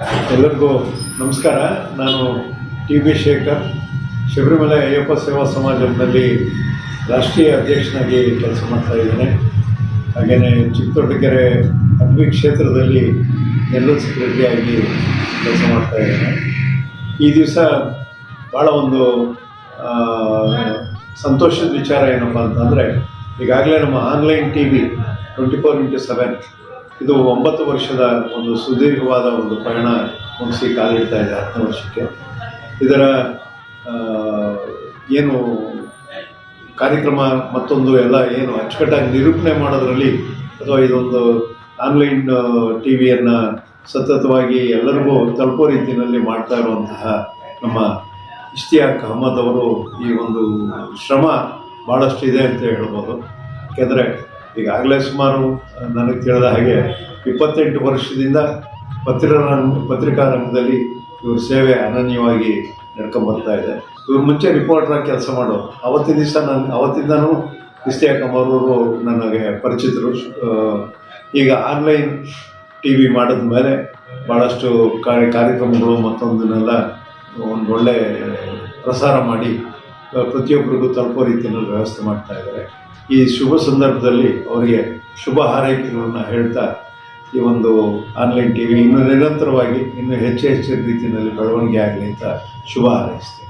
ಎಲ್ಲರಿಗೂ ನಮಸ್ಕಾರ. ನಾನು ಟಿ ಬಿ ಶೇಖರ್. ಶಬರಿಮಲೆ ಅಯ್ಯಪ್ಪ ಸೇವಾ ಸಮಾಜದಲ್ಲಿ ರಾಷ್ಟ್ರೀಯ ಅಧ್ಯಕ್ಷನಾಗಿ ಕೆಲಸ ಮಾಡ್ತಾ ಇದ್ದೇನೆ. ಹಾಗೆಯೇ ಚಿಕ್ಕದೊಡ್ಡಕೆರೆ ಅಡ್ವಿ ಕ್ಷೇತ್ರದಲ್ಲಿ ಜನರಲ್ ಸೆಕ್ರೆಟರಿಯಾಗಿ ಕೆಲಸ ಮಾಡ್ತಾ ಇದ್ದೇನೆ. ಈ ದಿವಸ ಭಾಳ ಒಂದು ಸಂತೋಷದ ವಿಚಾರ ಏನಪ್ಪ ಅಂತಂದರೆ, ಈಗಾಗಲೇ ನಮ್ಮ online T V twenty four into seven ಇದು ಒಂಬತ್ತು ವರ್ಷದ ಒಂದು ಸುದೀರ್ಘವಾದ ಒಂದು ಪಯಣ ಮುಗಿಸಿ ಕಾಲಿಡ್ತಾ ಇದೆ ಹತ್ತನೇ ವರ್ಷಕ್ಕೆ. ಇದರ ಏನು ಕಾರ್ಯಕ್ರಮ ಮತ್ತೊಂದು ಎಲ್ಲ ಏನು ಅಚ್ಚುಕಟ್ಟಾಗಿ ನಿರೂಪಣೆ ಮಾಡೋದ್ರಲ್ಲಿ ಅಥವಾ ಇದೊಂದು ಆನ್ಲೈನ್ ಟಿ ವಿಯನ್ನು ಸತತವಾಗಿ ಎಲ್ಲರಿಗೂ ತಲುಪೋ ರೀತಿಯಲ್ಲಿ ಮಾಡ್ತಾ ಇರುವಂತಹ ನಮ್ಮ ಇಷ್ತಿಯಾಕ್ ಅಹಮದ್ ಅವರು ಈ ಒಂದು ಶ್ರಮ ಭಾಳಷ್ಟು ಇದೆ ಅಂತ ಹೇಳ್ಬೋದು. ಯಾಕೆಂದರೆ ಈಗಾಗಲೇ ಸುಮಾರು ನನಗೆ ತಿಳಿದ ಹಾಗೆ ಇಪ್ಪತ್ತೆಂಟು ವರ್ಷದಿಂದ ಪತ್ರಿಕಾನ ಪತ್ರಿಕಾ ರಂಗದಲ್ಲಿ ಇವ್ರ ಸೇವೆ ಅನನ್ಯವಾಗಿ ನಡ್ಕೊಂಬರ್ತಾ ಇದೆ. ಇವ್ರ ಮುಂಚೆ ರಿಪೋರ್ಟ್ರಾಗಿ ಕೆಲಸ ಮಾಡೋ, ಅವತ್ತಿನ ದಿವಸ ನಾನು, ಅವತ್ತಿಂದನೂ ಅಮರವರು ನನಗೆ ಪರಿಚಿತರು. ಈಗ ಆನ್ಲೈನ್ ಟಿ ವಿ ಮಾಡಿದ ಮೇಲೆ ಭಾಳಷ್ಟು ಕಾರ್ಯ, ಕಾರ್ಯಕ್ರಮಗಳು ಮತ್ತೊಂದನ್ನೆಲ್ಲ ಒಂದು ಒಳ್ಳೆ ಪ್ರಸಾರ ಮಾಡಿ ಪ್ರತಿಯೊಬ್ಬರಿಗೂ ತಲುಪೋ ರೀತಿಯಲ್ಲಿ ವ್ಯವಸ್ಥೆ ಮಾಡ್ತಾ ಇದ್ದಾರೆ ಈ ಶುಭ ಸಂದರ್ಭದಲ್ಲಿ ಅವರಿಗೆ ಶುಭ ಹಾರೈಕೆಗಳನ್ನು ಹೇಳ್ತಾ ಈ ಒಂದು ಆನ್ಲೈನ್ ಟಿ ವಿ ಇನ್ನೂ ನಿರಂತರವಾಗಿ, ಇನ್ನೂ ಹೆಚ್ಚು ಹೆಚ್ಚಿನ ರೀತಿಯಲ್ಲಿ ಬೆಳವಣಿಗೆ ಆಗಲಿ ಅಂತ ಶುಭ ಹಾರೈಸ್ತೀನಿ.